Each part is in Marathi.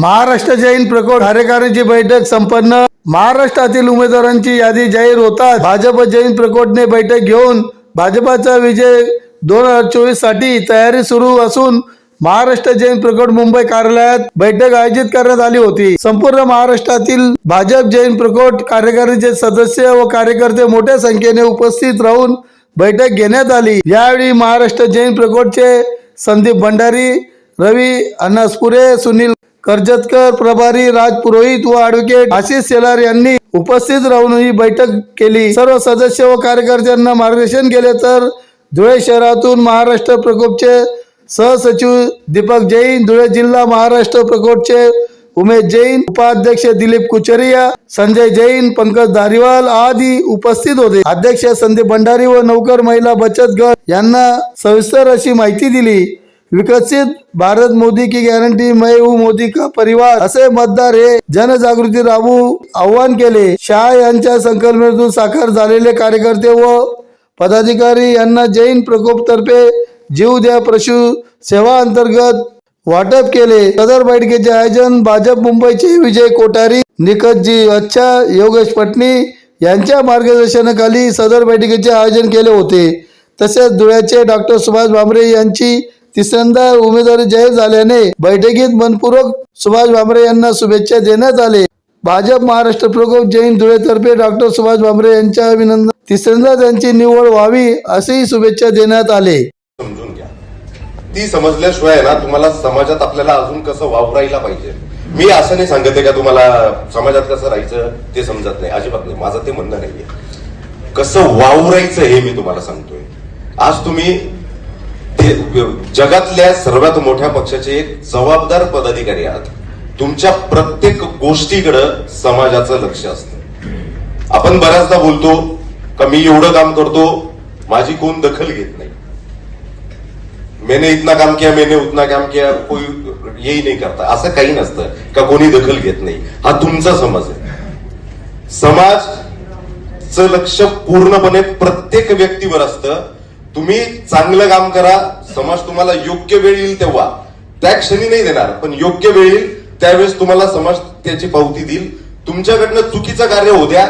महाराष्ट्र जैन प्रकोष्ठ कार्यकारिणीची बैठक संपन्न. महाराष्ट्रातील उमेदवारांची यादी जाहीर होताच भाजप जैन प्रकोष्ठने बैठक घेऊन भाजपाचा विजय दोन हजार चोवीससाठी तयारी सुरू असून महाराष्ट्र जैन प्रकोट मुंबई कार्यालयात बैठक आयोजित करण्यात आली होती. संपूर्ण महाराष्ट्रातील भाजप जैन प्रकोट कार्यकारिणीचे सदस्य व कार्यकर्ते मोठ्या संख्येने उपस्थित राहून बैठक घेण्यात आली. यावेळी महाराष्ट्र जैन प्रकोटचे संदीप भंडारी रवी अनासपुरे सुनील कर्जतकर प्रभारी राज पुरोहित व ऍडव्होकेट आशिष सेलार यांनी उपस्थित राहून ही बैठक केली. सर्व सदस्य व कार्यकर्त्यांना मार्गदर्शन केले तर धुळे शहरातून महाराष्ट्र प्रकोपचे सहसचिव दीपक जैन धुळे जिल्हा महाराष्ट्र प्रकोपचे उमेश जैन उपाध्यक्ष दिलीप कुचरिया संजय जैन पंकज धारीवाल आदी उपस्थित होते. अध्यक्ष संदीप भंडारी व नौकर महिला बचत गट यांना सविस्तर अशी माहिती दिली. विकसित भारत मोदी की गॅरंटी मैं हूँ मोदी का परिवार असे मतदार हे जनजागृती राबू आव्हान केले. शाह यांच्या संकल्पनेतून साकार झालेले कार्यकर्ते व पदाधिकारी यांना जैन प्रकोप तर्फे जीव द्या प्रशु सेवा अंतर्गत वाटप केले. सदर बैठकीचे आयोजन भाजप मुंबईचे विजय कोठारी निकटजी अच्छा योगेश पटणी यांच्या मार्गदर्शनाखाली सदर बैठकीचे आयोजन केले होते. तसेच धुळ्याचे डॉक्टर सुभाष भामरे यांची तिसऱ्यांदा उमेदवारी जाहीर झाल्याने बैठकीत मनपूर्वक सुभाष भामरे यांना शुभेच्छा देण्यात आले. भाजप महाराष्ट्र प्रकोप जैन धुळेतर्फे डॉक्टर सुभाष भामरे यांच्या अभिनंदन. तिसऱ्यांदा त्यांची निवड व्हावी असेही शुभेच्छा देण्यात आले. समजून घ्या. ती समजल्याशिवाय ना तुम्हाला समाजात आपल्याला अजून कसं वावरायला पाहिजे? मी असं नाही सांगत आहे का तुम्हाला समाजात कसं राहायचं ते समजत नाही अजिबात नाही माझं ते म्हणणं नाहीये. कसं वावरायचं हे मी तुम्हाला सांगतोय. आज तुम्ही जगातल्या सर्वात मोठ्या पक्षाचे एक जबाबदार पदाधिकारी आहात. तुमच्या प्रत्येक गोष्टीकडं समाजाचं लक्ष असतं. आपण बऱ्याचदा बोलतो का मी एवढं काम करतो माझी कोण दखल घेत नाही. मैंने इतना काम किया मैंने उतना काम किया कोई येही नाही करता. असं काही नसतं का कोणी दखल घेत नाही. हा तुमचा समज आहे. समाजचं लक्ष पूर्णपणे प्रत्येक व्यक्तीवर असतं. तुम्ही चांगलं काम करा समाज तुम्हाला योग्य वेळ येईल तेव्हा. त्या क्षणी नाही देणार पण योग्य वेळ येईल त्यावेळेस तुम्हाला समाज त्याची पावती देईल. तुमच्याकडनं चुकीचं कार्य होऊ द्या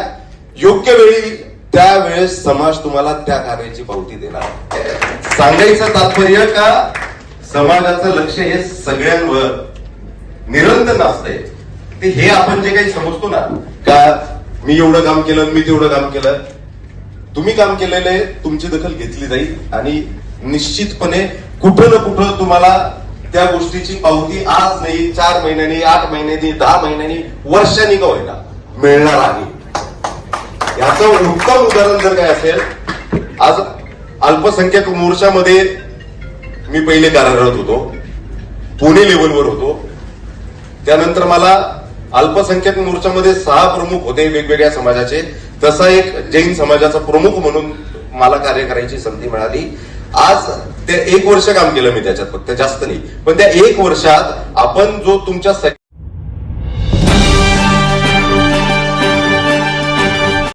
योग्य वेळी त्यावेळेस समाज तुम्हाला त्या कार्याची पावती देणार. सांगायचं तात्पर्य का समाजाचं लक्ष हे सगळ्यांवर निरंतर असतंय ते हे आपण जे काही समजतो ना का मी एवढं काम केलं मी तेवढं काम केलं तुम्ही काम केलेलं आहे तुमची दखल घेतली जाईल आणि निश्चितपणे कुठं ना कुठं तुम्हाला त्या गोष्टीची पावती आज नाही चार महिन्यांनी आठ महिन्यांनी दहा महिन्यांनी वर्षांनी का होईना मिळणार आहे. याचं उत्तम उदाहरण जर काय असेल आज अल्पसंख्याक मोर्चामध्ये मी पहिले कार्यरत होतो. पुणे लेवलवर होतो. त्यानंतर मला अल्पसंख्याक मोर्चामध्ये सहा प्रमुख होते वेगवेगळ्या समाजाचे. तसा एक जैन समाजाचा प्रमुख म्हणून मला कार्य करायची संधी मिळाली. आज ते एक वर्ष काम केलं मी त्याच्यात फक्त जास्त नाही. पण त्या एक वर्षात आपण जो तुमच्या